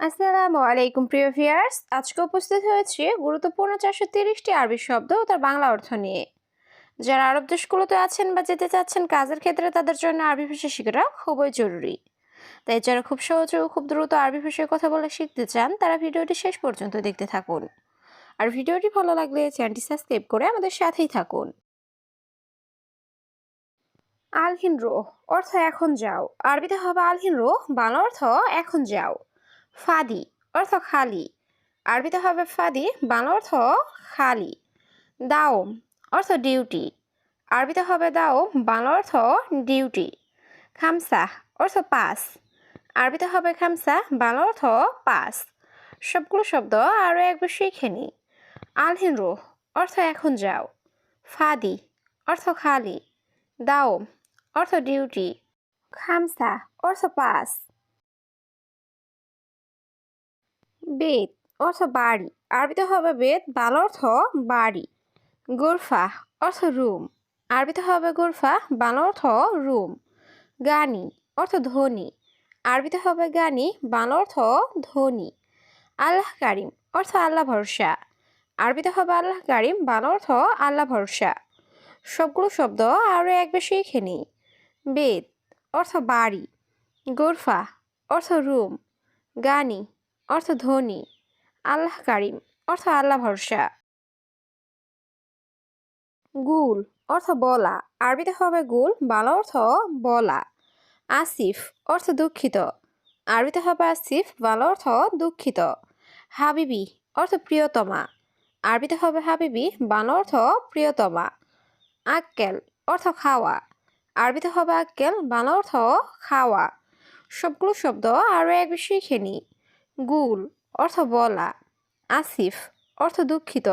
আসসালামু আলাইকুম, প্রিয় ভিউয়ার্স। আজকে উপস্থিত হয়েছে গুরুত্বপূর্ণ চারশো তিরিশটি আরবি শব্দ ও তার বাংলা অর্থ নিয়ে। যারা আরব দেশগুলোতে আছেন বা যেতে চাচ্ছেন কাজের ক্ষেত্রে তাদের জন্য আরবি ভাষা শেখাটা খুবই জরুরি। তাই যারা খুব সহজে ও খুব দ্রুত আরবি ভাষায় কথা বলে শিখতে চান, তারা ভিডিওটি শেষ পর্যন্ত দেখতে থাকুন। আর ভিডিওটি ভালো লাগলে চ্যানেলটি সাবস্ক্রাইব করে আমাদের সাথেই থাকুন। আলহিন রো অর্থ এখন যাও। আরবিতে হবে আলহিন রো বাংলা অর্থ এখন যাও। ফাদি, অর্থ খালি। আরবিতে হবে ফাদি, বাংলা অর্থ খালি। দাও, অর্থ ডিউটি। আরবিতে হবে দাও, বাংলা অর্থ ডিউটি। খামসা, অর্থ পাস। আরবিতে হবে খামসা, বাংলা অর্থ পাস। সবগুলো শব্দ আরও একবার শিখে আলহিন রো অর্থ এখন যাও। ফাদি, অর্থ খালি। দাও, অর্থ ডিউটি। খামসা, অর্থ পাস। বেদ অর্থ বাড়ি। আরবিতে হবে বেদ, বাল অর্থ বাড়ি। গোরফা অর্থ রুম। আরবিতে হবে গোরফা, বাল অর্থ রুম। গানি অর্থ ধনী। আরবিতে হবে গানি, বাল অর্থ ধনী। আল্লাহ কারিম অর্থ আল্লাহ ভরসা। আরবিতে হবে আল্লাহ কারিম, বাল অর্থ আল্লাহ ভরসা। সবগুলো শব্দ আরও একবার শিখে নিই। বেদ অর্থ বাড়ি। গোরফা অর্থ রুম। গানি অর্থ ধনী, আল্লাহ কারিম, অর্থ আল্লাহ ভরসা। গুল, অর্থ বলা। আরবিতে হবে গুল, বাংলা অর্থ বলা। আসিফ, অর্থ দুঃখিত। আরবিতে হবে আসিফ, বাংলা অর্থ দুঃখিত। হাবিবি, অর্থ প্রিয়তমা। আরবিতে হবে হাবিবি, বাংলা অর্থ প্রিয়তমা। আক্কেল, অর্থ খাওয়া। আরবিতে হবে আক্কেল, বাংলা অর্থ খাওয়া। সবগুলো শব্দ আরও এক শিখে নিই। গুল, অর্থ বলা। আসিফ, অর্থ দুঃখিত।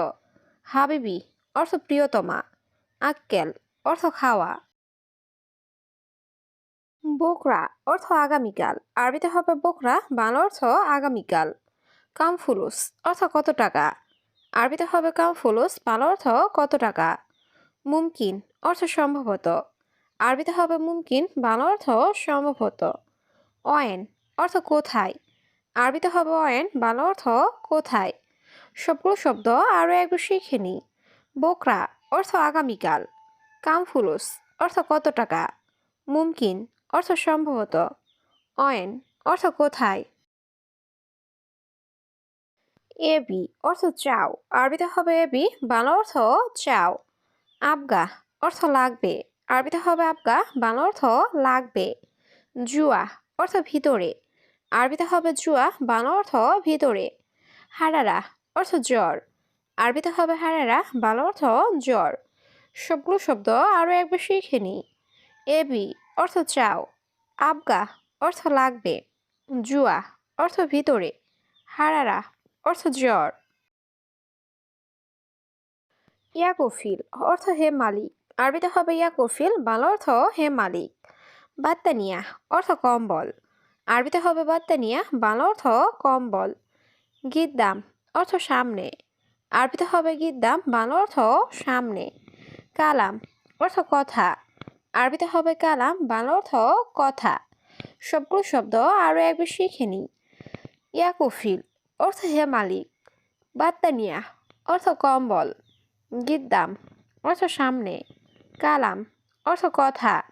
হাবিবি, অর্থ প্রিয়তমা। আক্কেল, অর্থ খাওয়া। বোকরা, অর্থ আগামীকাল। আরবিতে হবে বোকরা, বাংলা অর্থ আগামীকাল। কামফুলুস, অর্থ কত টাকা? আরবিতে হবে কামফুলুস, বাংলা অর্থ কত টাকা? মুমকিন, অর্থ সম্ভবত। আরবিতে হবে মুমকিন, বাংলা অর্থ সম্ভবত। অয়েন, অর্থ কোথায়? আরবিতে হবে অয়েন বাংলা অর্থ কোথায়? সবগুলো শব্দ আরও একবার শিখে নিই। বোকরা, অর্থ আগামীকাল। কামফুলুস, অর্থ কত টাকা? মুমকিন, অর্থ সম্ভবত। অয়েন অর্থ কোথায়? এবি অর্থ চাও। আরবিতে হবে এবি বাংলা অর্থ চাও। আবগা, অর্থ লাগবে। আরবিতে হবে আবগা, বাংলা অর্থ লাগবে। জুয়া, অর্থ ভিতরে। আরবিতে হবে জুয়া, বাংলা অর্থ ভিতরে। হারারা অর্থ জ্বর। আরবিতে হবে হারারা, বাংলা অর্থ জ্বর। সবগুলো শব্দ আরও একবার শিখে নিই। এবি অর্থ চাও, আবগা অর্থ লাগবে, জুয়া অর্থ ভিতরে, হারারা অর্থ জ্বর। ইয়াকোফিল অর্থ হে মালিক, আরবিতে হবে ইয়াকোফিল, বাংলা অর্থ হে মালিক। বাত্তানিয়া অর্থ কম্বল। আরবিতে হবে বাত্তানিয়া বাংলা অর্থ কম্বল। গিদ্দাম অর্থ সামনে। আরবিতে হবে গিদ্দাম বাংলা অর্থ সামনে। কালাম, অর্থ কথা। আরবিতে হবে কালাম, বাংলা অর্থ কথা। সবগুলো শব্দ আরও একবার শিখে নিই। ইয়াকুফিল, অর্থ হে মালিক। বাত্তানিয়া অর্থ কম্বল। গিদ্দাম অর্থ সামনে। কালাম, অর্থ কথা।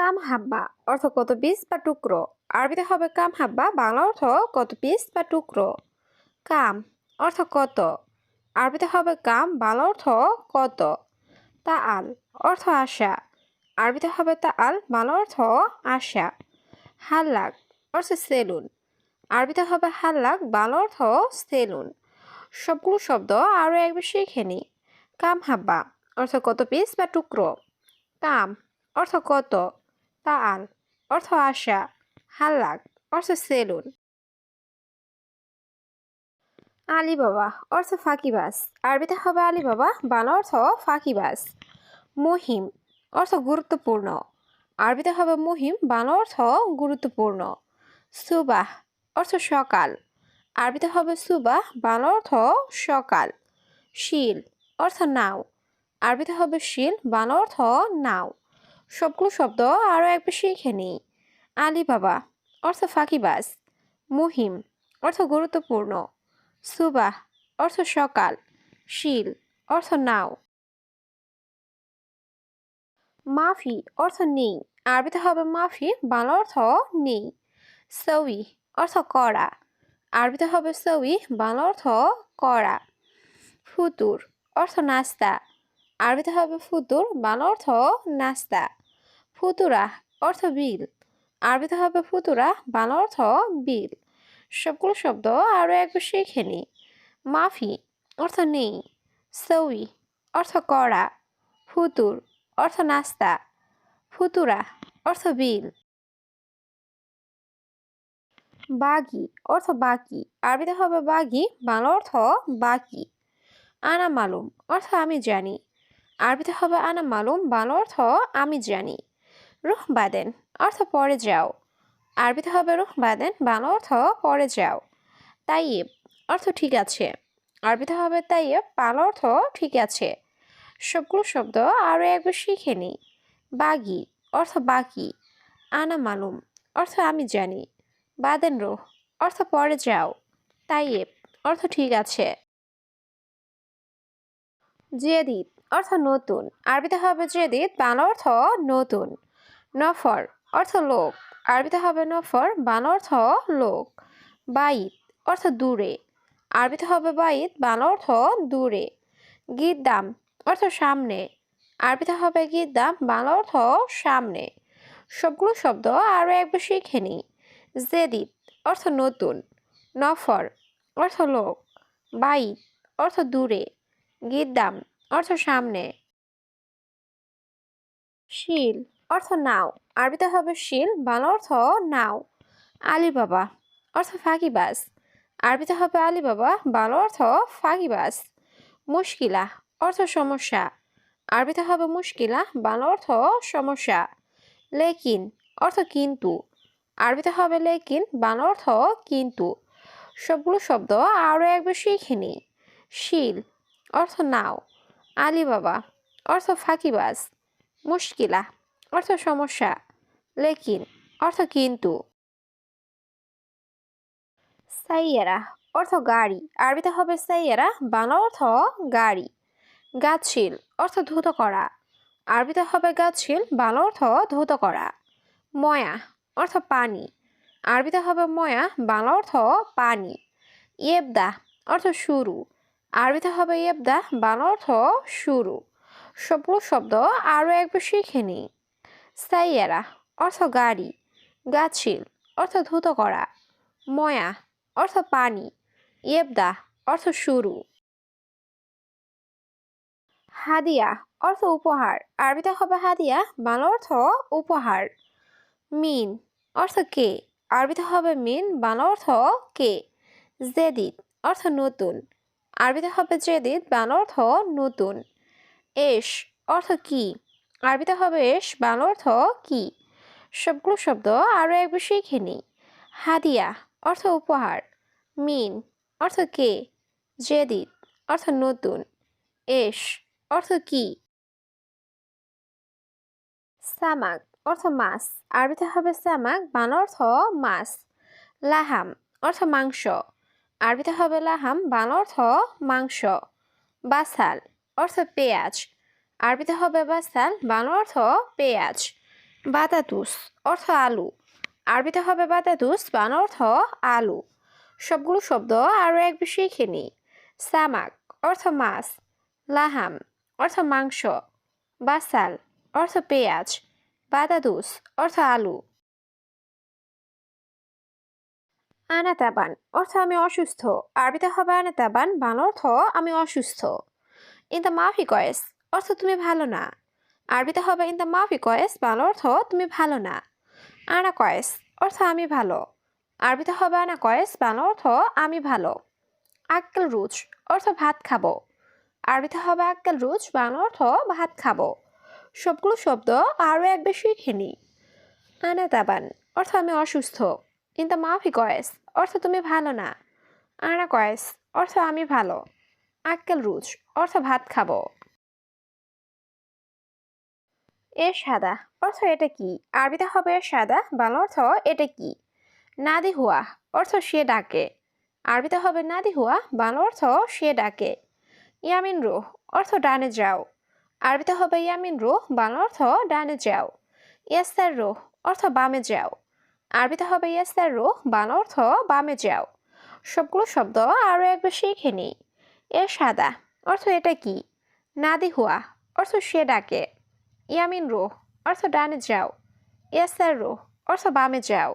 কাম হাব্বা, অর্থ কত পিস বা টুকরো? আরবিতে হবে কাম হাব্বা, বাংলা অর্থ কত পিস বা টুকরো? কাম, অর্থ কত? আরবিতে হবে কাম, বাংলা অর্থ কত? তা আল অর্থ আশা। আরবিতে হবে তা আল বাংলা অর্থ আশা। হাল্লাক, অর্থ সেলুন। আরবিতে হবে হাল্লাক, বাংলা অর্থ সেলুন। সবগুলো শব্দ আরও একবার শিখে নিই। কাম হাব্বা, অর্থ কত পিস বা টুকরো? কাম, অর্থ কত? তাল, অর্থ আশা, হাল্লাক, অর্থ সেলুন। আলী বাবা অর্থ ফাঁকিবাস আরবিতে হবে আলী বাবা বাংলা অর্থ ফাঁকিবাস মহিম, অর্থ গুরুত্বপূর্ণ। আরবিতে হবে মহিম, বাংলা অর্থ গুরুত্বপূর্ণ। সুবাহ, অর্থ সকাল। আরবিতে হবে সুবাহ, বাংলা অর্থ সকাল। শিল, অর্থ নাও। আরবিতে হবে শিল, বাংলা অর্থ নাও। সবগুলো শব্দ আরও একবার শিখে নিই। আলী বাবা অর্থ ফাঁকিবাজ। মুহিম, অর্থ গুরুত্বপূর্ণ। সুবাহ, অর্থ সকাল। শিল, অর্থ নাও। মাফি, অর্থ নেই। আরবিতে হবে মাফি, বাংলা অর্থ নেই। সউই অর্থ করা। আরবিতে হবে সউই বাংলা অর্থ করা। ফুতুর, অর্থ নাস্তা। আরবিতে হবে ফুতুর, বাংলা অর্থ নাস্তা। ফুতুরা অর্থ বিল। আরবিতে হবে ফুতুরা, বাংলা অর্থ বিল। সবগুলো শব্দ আরও একবার শিখে নিই মাফি অর্থ নেই। সৌই অর্থ করা ফুতুর অর্থ নাস্তা। ফুতুরা অর্থ বিল। বাগি অর্থ বাকি। আরবিতে হবে বাগি, বাংলা অর্থ বাকি। আনা মালুম অর্থ আমি জানি। আরবিতে হবে আনা মালুম, বাংলা অর্থ আমি জানি। রুহ বাদেন অর্থ পরে যাও। আরবিতে হবে রুহ বাদেন বাংলা অর্থ পরে যাও। তাইয়েব অর্থ ঠিক আছে। আরবিতে হবে তাইয়েব বাংলা অর্থ ঠিক আছে। সবগুলো শব্দ আরও একবার শিখে নিই। বাগি, অর্থ বাকি। আনা মালুম, অর্থ আমি জানি। বাদেন রোহ, অর্থ পরে যাও। তাইয়েব অর্থ ঠিক আছে। জেদিদ, অর্থ নতুন। আরবিতে হবে জেদিদ, বাংলা অর্থ নতুন। নফর অর্থ লোক। আরবিতে হবে নফর বাংলা অর্থ লোক। বাইত অর্থ দূরে। আরবিতে হবে বাইত বাংলা অর্থ দূরে। গিদ্দাম অর্থ সামনে। আরবিতে হবে গিদ্দাম বাংলা অর্থ সামনে। সবগুলো শব্দ আরও একবার শিখে নিই জেদিদ অর্থ নতুন। নফর অর্থ লোক। বাইত অর্থ দূরে। গিদ্দাম অর্থ সামনে। শিল অর্থ নাও। আরবিতে হবে শিল, বাংলা অর্থ নাও। আলী বাবা অর্থ ফাঁকিবাজ। আরবিতে হবে আলী বাবা বাংলা অর্থ ফাঁকিবাজ। মুশকিলা, অর্থ সমস্যা। আরবিতে হবে মুশকিলা, বাংলা অর্থ সমস্যা। লেকিন, অর্থ কিন্তু। আরবিতে হবে লেকিন, বাংলা অর্থ কিন্তু। সবগুলো শব্দ আরও একবার শিখে নিই শিল, অর্থ নাও। আলী বাবা অর্থ ফাঁকিবাজ। মুশকিলা অর্থ সমস্যা। লেকিন, অর্থ কিন্তু। সাইয়েরা, অর্থ গাড়ি। আরবিতে হবে সাইয়েরা, বাংলা অর্থ গাড়ি। গাছিল অর্থ ধুত করা। আরবিতে হবে গাছিল বাংলা অর্থ ধুত করা। ময়া, অর্থ পানি। আরবিতে হবে ময়া, বাংলা অর্থ পানি। ইয়েবদা, অর্থ শুরু। আরবিতে হবে ইয়েবদা, বাংলা অর্থ শুরু। সবগুলো শব্দ আরও একবার শিখে নিই। সাইয়ারা অর্থ গাড়ি গাছিল অর্থ ধুত করা, ময়া, অর্থ পানি, ইয়েবদা, অর্থ শুরু। হাদিয়া, অর্থ উপহার, আরবিতে হবে হাদিয়া, বাংলা অর্থ উপহার। মিন, অর্থ কে, আরবিতে হবে মিন, বাংলা অর্থ কে। জেদিদ, অর্থ নতুন, আরবিতে হবে জেদিদ, বাংলা অর্থ নতুন। এস অর্থ কি? আরবিতে হবে বাংলা অর্থ কি? সবগুলো শব্দ আরও একবার শিখে নিই হাদিয়া, অর্থ উপহার। মিন, অর্থ কে? জেদিদ, অর্থ নতুন। এস, অর্থ কি? সামাক, অর্থ মাছ। আরবিতে হবে সামাক, বাংলা অর্থ মাছ। লাহাম, অর্থ মাংস। আরবিতে হবে লাহাম, বাংলা অর্থ মাংস। বাসাল অর্থ পেঁয়াজ। আরবিতে হবে বাসাল বাংলা অর্থ পেঁয়াজ, বাতাতুস, অর্থ আলু। আরবিতে হবে বাতাতুস বাংলা অর্থ আলু। সবগুলো শব্দ আরও এক বিষয় শিখে নিই। সামাক, অর্থ মাছ। লাহাম, অর্থ মাংস। বাসাল, অর্থ পেঁয়াজ। বাদাদুস অর্থ আলু। আনাতাবান, অর্থ আমি অসুস্থ। আরবিতে হবে আনাতাবান বাংলা অর্থ আমি অসুস্থ। ইন দ্য মাফি কয়েস অর্থ তুমি ভালো না। আরবিতে হবে ইন দ্য মাফি কয়েস বাংলা অর্থ তুমি ভালো না আনা কয়েস, অর্থ আমি ভালো আরবিতে হবে আনা কয়েস বাংলা অর্থ আমি ভালো আক্কেল রুচ অর্থ ভাত খাব আরবিতে হবে আক্কেল রুচ বাংলা অর্থ ভাত খাব সবগুলো শব্দ আরও এক বেশি শিখে নিই আনা তাবান অর্থ আমি অসুস্থ কিন্তু মাফি কয়েস অর্থ তুমি ভালো না আনা কয়েস, অর্থ আমি ভালো আক্কেল রুচ অর্থ ভাত খাব এ সাদা। অর্থ এটা কি? আরবিতে হবে সাদা, বাংলা অর্থ এটা কি? নাদি হুয়া, অর্থ সে ডাকে। আরবিতে হবে নাদি হুয়া, বাংলা অর্থ সে ডাকে। ইয়ামিন রুহ, অর্থ ডানে যাও। আরবিতে হবে ইয়ামিন রুহ, বাংলা অর্থ ডানে যাও। ইয়াস্তার রুহ, অর্থ বামে যাও। আরবিতে হবে ইয়াস্তার রুহ, বাংলা অর্থ বামে যাও। সবগুলো শব্দ আরও একবার শিখে নিই। এ সাদা, অর্থ এটা কি? নাদি হুয়া, অর্থ সে ডাকে। ইয়ামিন রোহ অর্থ ডানে যাও। ইয়াসার রোহ অর্থ বামে যাও।